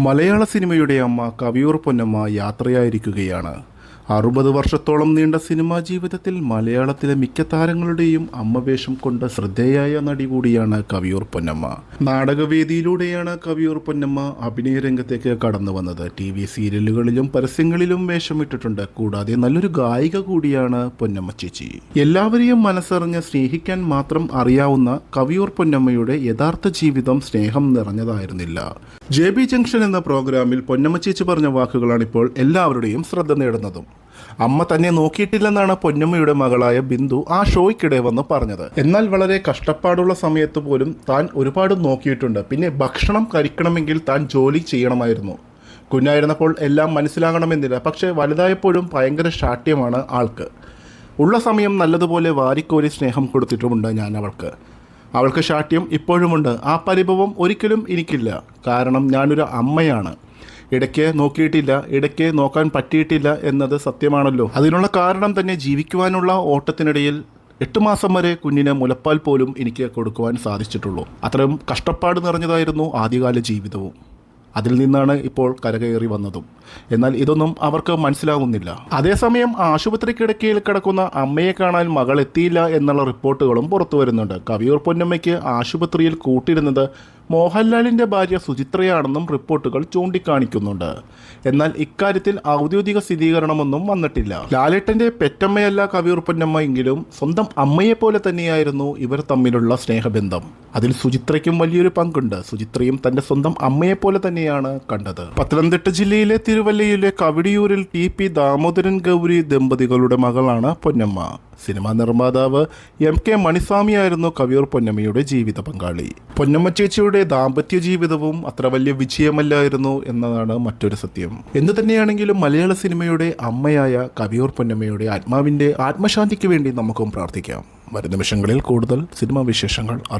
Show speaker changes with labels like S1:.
S1: മലയാള സിനിമയുടെ അമ്മ കവിയൂർ പൊന്നമ്മ യാത്രയായിരിക്കുകയാണ്. അറുപത് വർഷത്തോളം നീണ്ട സിനിമാ ജീവിതത്തിൽ മലയാളത്തിലെ മിക്ക താരങ്ങളുടെയും അമ്മവേഷം കൊണ്ട് ശ്രദ്ധേയായ നടി കൂടിയാണ് കവിയൂർ പൊന്നമ്മ. നാടകവേദിയിലൂടെയാണ് കവിയൂർ പൊന്നമ്മ അഭിനയ രംഗത്തേക്ക് കടന്നു വന്നത്. ടി വി സീരിയലുകളിലും പരസ്യങ്ങളിലും വേഷമിട്ടിട്ടുണ്ട്. കൂടാതെ നല്ലൊരു ഗായിക കൂടിയാണ് പൊന്നമ്മ ചേച്ചി. എല്ലാവരെയും മനസ്സറിഞ്ഞ് സ്നേഹിക്കാൻ മാത്രം അറിയാവുന്ന കവിയൂർ പൊന്നമ്മയുടെ യഥാർത്ഥ ജീവിതം സ്നേഹം നിറഞ്ഞതായിരുന്നില്ല. ജെ ബി ജംഗ്ഷൻ എന്ന പ്രോഗ്രാമിൽ പൊന്നമ്മ ചേച്ചി പറഞ്ഞ വാക്കുകളാണ് ഇപ്പോൾ എല്ലാവരുടെയും ശ്രദ്ധ നേടുന്നതും. അമ്മ തന്നെ നോക്കിയിട്ടില്ലെന്നാണ് പൊന്നമ്മയുടെ മകളായ ബിന്ദു ആ ഷോയ്ക്കിടെ വന്ന് പറഞ്ഞത്. എന്നാൽ വളരെ കഷ്ടപ്പാടുള്ള സമയത്ത് പോലും താൻ ഒരുപാട് നോക്കിയിട്ടുണ്ട്. പിന്നെ ഭക്ഷണം കഴിക്കണമെങ്കിൽ താൻ ജോലി ചെയ്യണമായിരുന്നു. കുഞ്ഞായിരുന്നപ്പോൾ എല്ലാം മനസ്സിലാകണമെന്നില്ല. പക്ഷേ വലുതായപ്പോഴും ഭയങ്കര ശാഠ്യമാണ് ആൾക്ക്. ഉള്ള സമയം നല്ലതുപോലെ വാരിക്കോരി സ്നേഹം കൊടുത്തിട്ടുമുണ്ട് ഞാൻ അവൾക്ക്. അവൾക്ക് ശാഠ്യം ഇപ്പോഴുമുണ്ട്. ആ പരിഭവം ഒരിക്കലും എനിക്കില്ല. കാരണം ഞാനൊരു അമ്മയാണ്. ഇടയ്ക്ക് നോക്കിയിട്ടില്ല ഇടയ്ക്ക് നോക്കാൻ പറ്റിയിട്ടില്ല എന്നത് സത്യമാണല്ലോ. അതിനുള്ള കാരണം തന്നെ ജീവിക്കുവാനുള്ള ഓട്ടത്തിനിടയിൽ എട്ട് മാസം വരെ കുഞ്ഞിന് മുലപ്പാൽ പോലും എനിക്ക് കൊടുക്കുവാൻ സാധിച്ചിട്ടുള്ളൂ. അത്രയും കഷ്ടപ്പാട് നിറഞ്ഞതായിരുന്നു ആദ്യകാല ജീവിതവും. അതിൽ നിന്നാണ് ഇപ്പോൾ കരകയറി വന്നതും. എന്നാൽ ഇതൊന്നും അവർക്ക് മനസ്സിലാകുന്നില്ല അതേസമയം ആശുപത്രി കിടക്കയിൽ കിടക്കുന്ന അമ്മയെ കാണാൻ മകൾ എത്തിയില്ല എന്നുള്ള റിപ്പോർട്ടുകളും പുറത്തു വരുന്നുണ്ട്. കവിയൂർ പൊന്നമ്മയ്ക്ക് ആശുപത്രിയിൽ കൂട്ടിരുന്നത് മോഹൻലാലിന്റെ ഭാര്യ സുചിത്രയാണെന്നും റിപ്പോർട്ടുകൾ ചൂണ്ടിക്കാണിക്കുന്നുണ്ട്. എന്നാൽ ഇക്കാര്യത്തിൽ ഔദ്യോഗിക സ്ഥിരീകരണമൊന്നും വന്നിട്ടില്ല. ലാലേട്ടന്റെ പെറ്റമ്മയല്ല കവിയൂർ പൊന്നമ്മ എങ്കിലും സ്വന്തം അമ്മയെപ്പോലെ തന്നെയായിരുന്നു ഇവർ തമ്മിലുള്ള സ്നേഹബന്ധം. അതിൽ സുചിത്രയ്ക്കും വലിയൊരു പങ്കുണ്ട്. സുചിത്രയും തന്റെ സ്വന്തം അമ്മയെപ്പോലെ തന്നെയാണ് കണ്ടത്. പത്തനംതിട്ട ജില്ലയിലെ തിരുവല്ലയിലെ കവിടിയൂരിൽ ടി പി ദാമോദരൻ ഗൗരി ദമ്പതികളുടെ മകളാണ് പൊന്നമ്മ. സിനിമാ നിർമ്മാതാവ് എം കെ മണിസ്വാമിയായിരുന്നു കവിയൂർ പൊന്നമ്മയുടെ ജീവിത പങ്കാളി. പൊന്നമ്മ ചേച്ചിയുടെ ദാമ്പത്യ ജീവിതവും അത്ര വലിയ വിജയമല്ലായിരുന്നു എന്നതാണ് മറ്റൊരു സത്യം. എന്തു തന്നെയാണെങ്കിലും മലയാള സിനിമയുടെ അമ്മയായ കവിയൂർ പൊന്നമ്മയുടെ ആത്മാവിന്റെ ആത്മശാന്തിക്ക് വേണ്ടി നമുക്കും പ്രാർത്ഥിക്കാം. വരും നിമിഷങ്ങളിൽ കൂടുതൽ സിനിമാ വിശേഷങ്ങൾ അറിയാം.